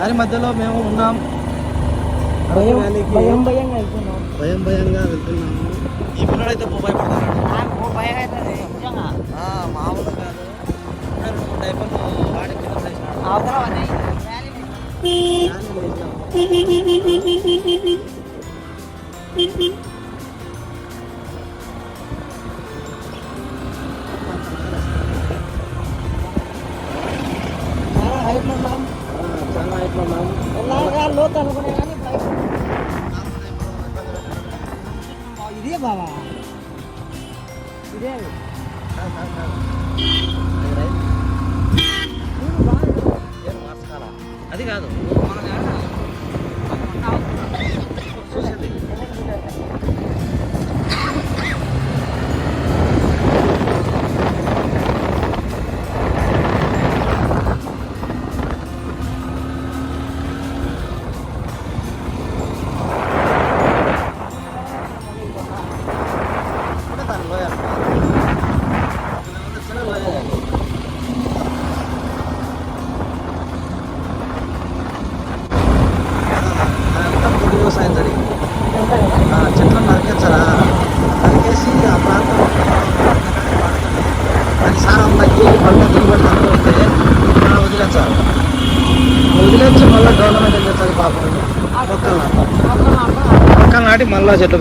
దాని మధ్యలో మేము ఉన్నాం. భయం భయంగా వెళ్తున్నాం. భయం భయంగా వెళ్తున్నాము. ఈ పిల్లడైతే భయపడుతున్నాడు నాకు భయం అవుతుంది నిజంగా. ఆ, మామూలు కాదు. డైపర్లు వాడి కింద పడేసినాడు. అవతల హైట్. ఆ, చాలా ఎక్కువ ఉన్నాం. ఎలాగా లోతు అనుకునే కానీ భయం. ఇదే బాబా ఇదే ఏం మార్చుకోవాలా? అది కాదు వ్యవసాయం జరిగింది చెట్లను నరికించరా నరికేసి ఆ ప్రాంతం సారం తగ్గి పంట దిగుబడి తక్కువ వస్తే వదిలేస్తారు వదిలేసి మళ్ళీ గవర్నమెంట్ ఏం చేస్తుంది పాపం మొక్కలు మొక్కలు నాటి మళ్ళీ చెట్లు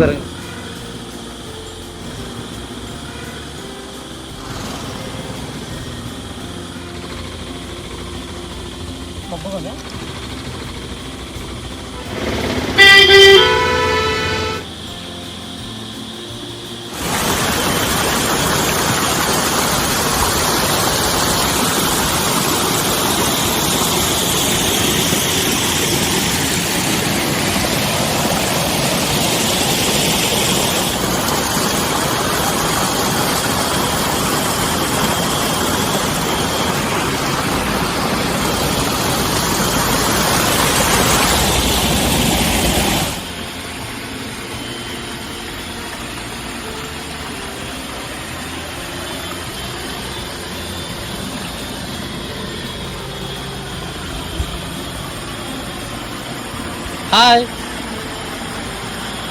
పెరిగి హాయ్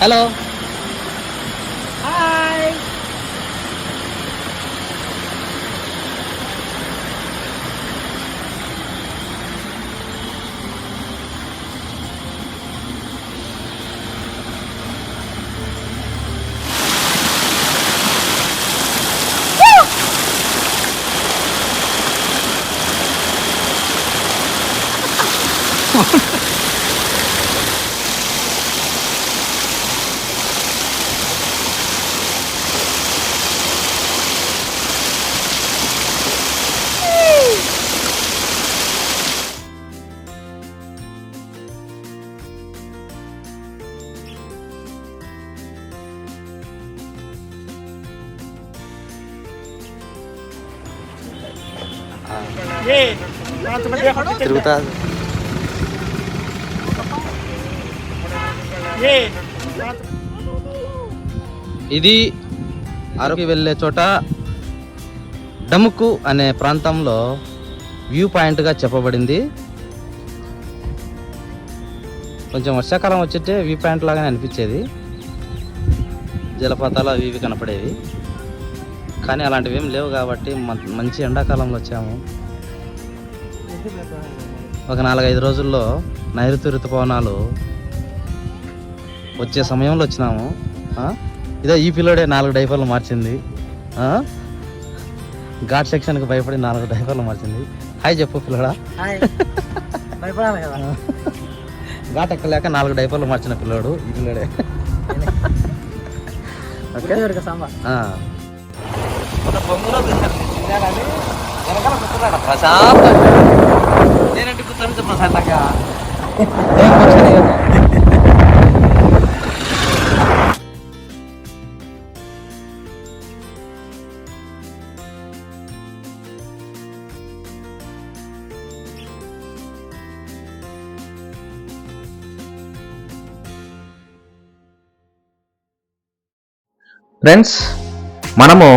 హలో హాయ్ తిరుగుతా. ఇది అరకు వెళ్ళే చోట డముకు అనే ప్రాంతంలో వ్యూ పాయింట్గా చెప్పబడింది. కొంచెం వర్షాకాలం వచ్చితే వ్యూ పాయింట్ లాగానే అనిపించేది. జలపాతాలు అవి ఇవి కనపడేవి. కానీ అలాంటివి ఏం లేవు కాబట్టి మం- మంచి ఎండాకాలంలో వచ్చాము. ఒక నాలుగైదు రోజుల్లో నైరుతి ఋతుపవనాలు వచ్చే సమయంలో వచ్చినాము? ఇదే ఈ పిల్లోడే నాలుగు డైపర్లు మార్చింది? ఘాట్ సెక్షన్కి భయపడి నాలుగు డైపర్లు మార్చింది. హాయ్ చెప్పు పిల్లడా. ఘాట్ ఎక్కలేక నాలుగు డైపర్లు మార్చిన పిల్లోడు ఈ పిల్లోడే. ఓకే. ప్రశాంతంగా. నేనంటే కూర్చొని ప్రశాంతంగా ఫ్రెండ్స్ మనము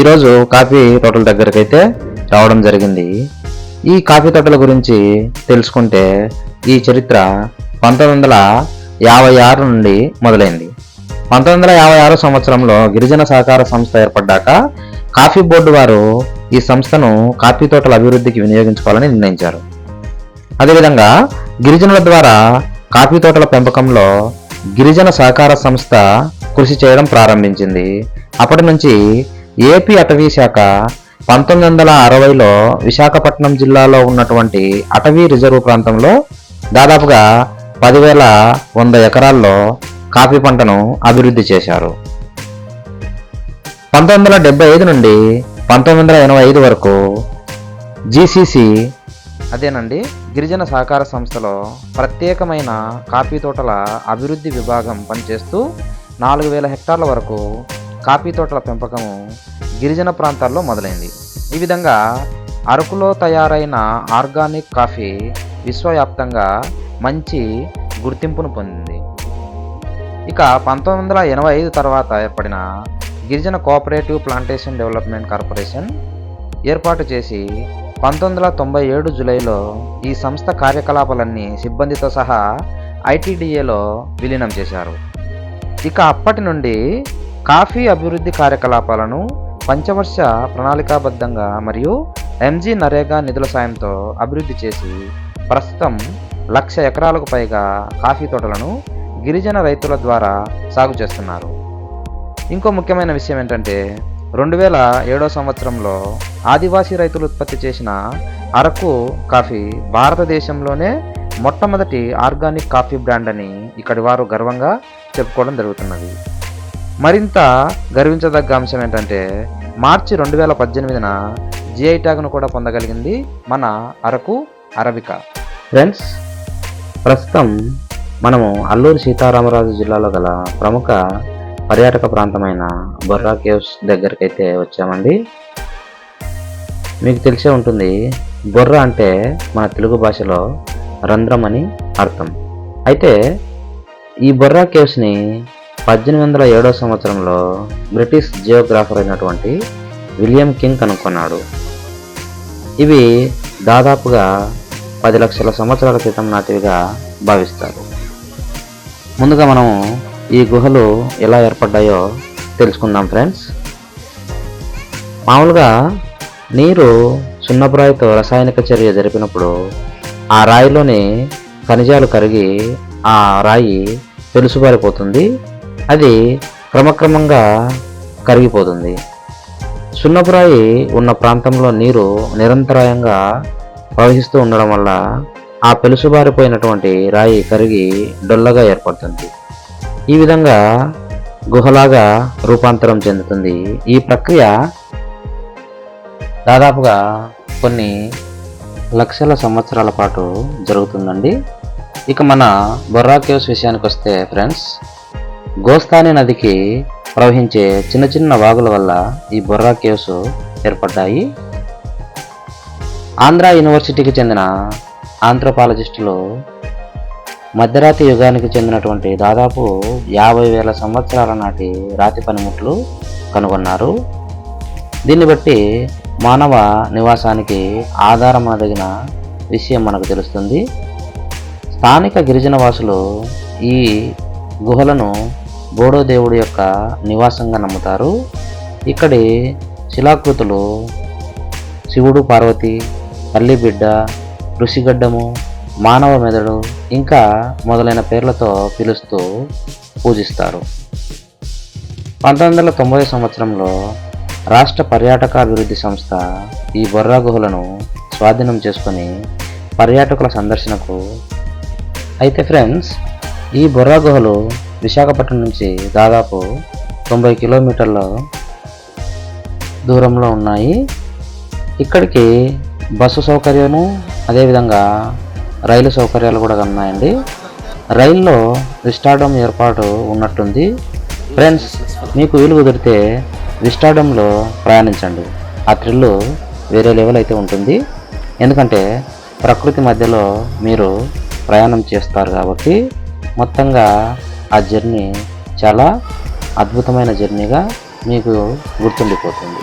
ఈరోజు కాఫీ తోటల దగ్గరకైతే రావడం జరిగింది. ఈ కాఫీ తోటల గురించి తెలుసుకుంటే ఈ చరిత్ర పంతొమ్మిది వందల యాభై ఆరు నుండి మొదలైంది. పంతొమ్మిది వందల యాభై ఆరు సంవత్సరంలో గిరిజన సహకార సంస్థ ఏర్పడ్డాక కాఫీ బోర్డు వారు ఈ సంస్థను కాఫీ తోటల అభివృద్ధికి వినియోగించుకోవాలని నిర్ణయించారు. అదేవిధంగా గిరిజనుల ద్వారా కాఫీ తోటల పెంపకంలో గిరిజన సహకార సంస్థ కృషి చేయడం ప్రారంభించింది. అప్పటి నుంచి ఏపీ అటవీ శాఖ పంతొమ్మిది వందల అరవైలో విశాఖపట్నం జిల్లాలో ఉన్నటువంటి అటవీ రిజర్వ్ ప్రాంతంలో దాదాపుగా పదివేల వంద ఎకరాల్లో కాఫీ పంటను అభివృద్ధి చేశారు. పంతొమ్మిది వందల డెబ్బై ఐదు నుండి పంతొమ్మిది వందల ఎనభై ఐదు వరకు జీసీసీ అదేనండి గిరిజన సహకార సంస్థలో ప్రత్యేకమైన కాఫీ తోటల అభివృద్ధి విభాగం పనిచేస్తూ నాలుగు వేల హెక్టార్ల వరకు కాఫీ తోటల పెంపకము గిరిజన ప్రాంతాల్లో మొదలైంది. ఈ విధంగా అరకులో తయారైన ఆర్గానిక్ కాఫీ విశ్వవ్యాప్తంగా మంచి గుర్తింపును పొందింది. ఇక పంతొమ్మిది వందల ఎనభై ఐదు తర్వాత ఏర్పడిన గిరిజన కోఆపరేటివ్ ప్లాంటేషన్ డెవలప్మెంట్ కార్పొరేషన్ ఏర్పాటు చేసి పంతొమ్మిది వందల తొంభై ఏడు జూలైలో ఈ సంస్థ కార్యకలాపాలన్నీ సిబ్బందితో సహా ఐటీడీఏలో విలీనం చేశారు. ఇక అప్పటి నుండి కాఫీ అభివృద్ధి కార్యకలాపాలను పంచవర్ష ప్రణాళికాబద్ధంగా మరియు ఎంజీ నరేగా నిధుల సాయంతో అభివృద్ధి చేసి ప్రస్తుతం లక్ష ఎకరాలకు పైగా కాఫీ తోటలను గిరిజన రైతుల ద్వారా సాగు చేస్తున్నారు. ఇంకో ముఖ్యమైన విషయం ఏంటంటే రెండు వేల ఏడో సంవత్సరంలో ఆదివాసీ రైతులు ఉత్పత్తి చేసిన అరకు కాఫీ భారతదేశంలోనే మొట్టమొదటి ఆర్గానిక్ కాఫీ బ్రాండ్ అని ఇక్కడి వారు గర్వంగా చెప్పుకోవడం జరుగుతున్నది. మరింత గర్వించదగ్గ అంశం ఏంటంటే మార్చి రెండు వేల పద్దెనిమిదిన జిఐ ట్యాగ్ను కూడా పొందగలిగింది మన అరకు అరబికా ఫ్రెండ్స్ ప్రస్తుతం మనము అల్లూరు సీతారామరాజు జిల్లాలో గల ప్రముఖ పర్యాటక ప్రాంతమైన బొర్రా కేవ్స్ దగ్గరికి అయితే వచ్చామండి. మీకు తెలిసే ఉంటుంది బొర్ర అంటే మన తెలుగు భాషలో రంధ్రం అని అర్థం. అయితే ఈ బొర్రా కేవ్స్ని పద్దెనిమిది వందల ఏడో సంవత్సరంలో బ్రిటిష్ జియోగ్రాఫర్ అయినటువంటి విలియం కింగ్ కనుక్కున్నాడు. ఇవి దాదాపుగా పది లక్షల సంవత్సరాల క్రితం నాటివిగా భావిస్తారు. ముందుగా మనము ఈ గుహలు ఎలా ఏర్పడ్డాయో తెలుసుకుందాం ఫ్రెండ్స్. మామూలుగా నీరు సున్నపురాయితో రసాయనిక చర్య జరిపినప్పుడు ఆ రాయిలోని ఖనిజాలు కరిగి ఆ రాయి తెలుసుబారిపోతుంది. అది క్రమక్రమంగా కరిగిపోతుంది. సున్నపురాయి ఉన్న ప్రాంతంలో నీరు నిరంతరాయంగా ప్రవహిస్తూ ఉండడం వల్ల ఆ పెలుసుబారిపోయినటువంటి రాయి కరిగి డొల్లగా ఏర్పడుతుంది. ఈ విధంగా గుహలాగా రూపాంతరం చెందుతుంది. ఈ ప్రక్రియ దాదాపుగా కొన్ని లక్షల సంవత్సరాల పాటు జరుగుతుందండి. ఇక మన బొర్రా కేవ్స్ విషయానికి వస్తే ఫ్రెండ్స్ గోస్తాని నదికి ప్రవహించే చిన్న చిన్న వాగుల వల్ల ఈ బొర్రా కేవ్స్ ఏర్పడ్డాయి. ఆంధ్ర యూనివర్సిటీకి చెందిన ఆంథ్రోపాలజిస్టులు మధ్యరాతి యుగానికి చెందినటువంటి దాదాపు యాభై వేల సంవత్సరాల నాటి రాతి పనిముట్లు కనుగొన్నారు. దీన్ని బట్టి మానవ నివాసానికి ఆధారమదగిన విషయం మనకు తెలుస్తుంది. స్థానిక గిరిజన వాసులు ఈ గుహలను బోడో దేవుడి యొక్క నివాసంగా నమ్ముతారు. ఇక్కడి శిలాకృతులు శివుడు పార్వతి తల్లి బిడ్డ ఋషిగడ్డము మానవ మెదడు ఇంకా మొదలైన పేర్లతో పిలుస్తూ పూజిస్తారు. పంతొమ్మిది వందల తొంభై సంవత్సరంలో రాష్ట్ర పర్యాటక అభివృద్ధి సంస్థ ఈ బొర్రా గుహలను స్వాధీనం చేసుకొని పర్యాటకుల సందర్శనకు అయితే ఫ్రెండ్స్ ఈ బొర్రా గుహలు విశాఖపట్నం నుంచి దాదాపు తొంభై కిలోమీటర్ల దూరంలో ఉన్నాయి. ఇక్కడికి బస్సు సౌకర్యము అదేవిధంగా రైలు సౌకర్యాలు కూడా ఉన్నాయండి. రైల్లో విస్టాడమ్ ఏర్పాటు ఉన్నట్టుంది. ఫ్రెండ్స్ మీకు వీలు కుదిరితే విస్టాడంలో ప్రయాణించండి. ఆ థ్రిల్ వేరే లెవెల్ అయితే ఉంటుంది. ఎందుకంటే ప్రకృతి మధ్యలో మీరు ప్రయాణం చేస్తారు కాబట్టి మొత్తంగా ఆ జర్నీ చాలా అద్భుతమైన జర్నీగా మీకు గుర్తుండిపోతుంది.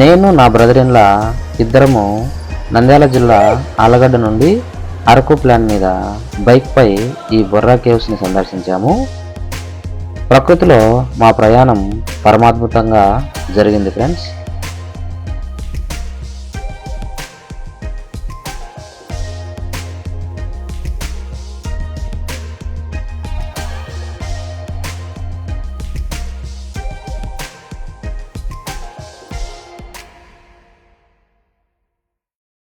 నేను నా బ్రదర్ ఇన్లా ఇద్దరము నంద్యాల జిల్లా ఆలగడ్డ నుండి అరకు ప్లాన్ మీద బైక్పై ఈ బొర్రా కేవ్స్ని సందర్శించాము. ప్రకృతిలో మా ప్రయాణం పరమాద్భుతంగా జరిగింది ఫ్రెండ్స్.